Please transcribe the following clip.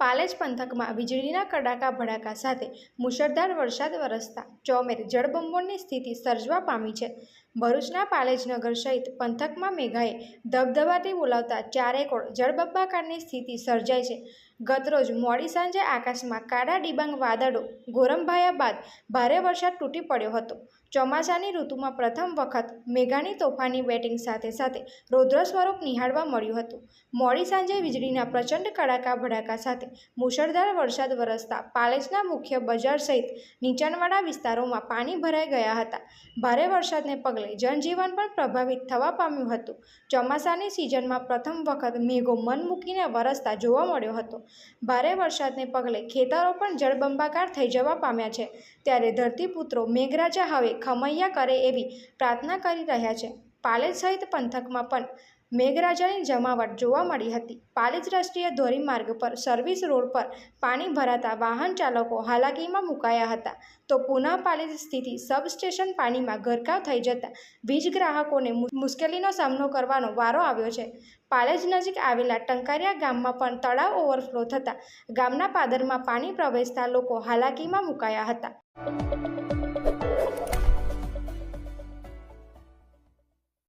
પાલેજ પંથકમાં વીજળીના કડાકા ભડાકા સાથે મુશળધાર વરસાદ વરસતા ચોમેર જળબંબોળની સ્થિતિ સર્જવા પામી છે. ભરૂચના પાલેજનગર સહિત પંથકમાં મેઘાએ ધબધબાટી બોલાવતા ચારેકોર જળબંબાકારની સ્થિતિ સર્જાઈ છે. ગતરોજ મોડી સાંજે આકાશમાં કાળા ડિબાંગ વાદળો ગોરંભાયા બાદ ભારે વરસાદ તૂટી પડ્યો હતો. ચોમાસાની ઋતુમાં પ્રથમ વખત મેઘાની તોફાની બેટિંગ સાથે સાથે રૌદ્ર સ્વરૂપ નિહાળવા મળ્યું હતું. મોડી સાંજે વીજળીના પ્રચંડ કડાકા ભડાકા સાથે મુશળધાર વરસાદ વરસતા પાલેજના મુખ્ય બજાર સહિત નીચાણવાળા વિસ્તારોમાં પાણી ભરાઈ ગયા હતા. ભારે વરસાદને પગલે જનજીવન પણ પ્રભાવિત થવા પામ્યું હતું. ચોમાસાની સિઝનમાં પ્રથમ વખત મેઘો મન મૂકીને વરસતા જોવા મળ્યો હતો. ભારે વરસાદને પગલે ખેતરો પણ જળબંબાકાર થઈ જવા પામ્યા છે. ત્યારે ધરતીપુત્રો મેઘરાજા હવે ખમૈયા કરે એવી પ્રાર્થના કરી રહ્યા છે. પાલેજ સહિત પંથકમાં પણ મેઘરાજાની જમાવટ જોવા મળી હતી. પાલિજ રાષ્ટ્રીય ધોરીમાર્ગ પર સર્વિસ રોડ પર પાણી ભરાતા વાહન ચાલકો હાલાકીમાં મુકાયા હતા. તો પુનઃ પાલિજ સ્થિતિ સબસ્ટેશન પાણીમાં ગરકાવ થઈ જતા વીજ ગ્રાહકોને મુશ્કેલીનો સામનો કરવાનો વારો આવ્યો છે. પાલેજ નજીક આવેલા ટંકારિયા ગામમાં પણ તળાવ ઓવરફ્લો થતાં ગામના પાદરમાં પાણી પ્રવેશતા લોકો હાલાકીમાં મુકાયા હતા.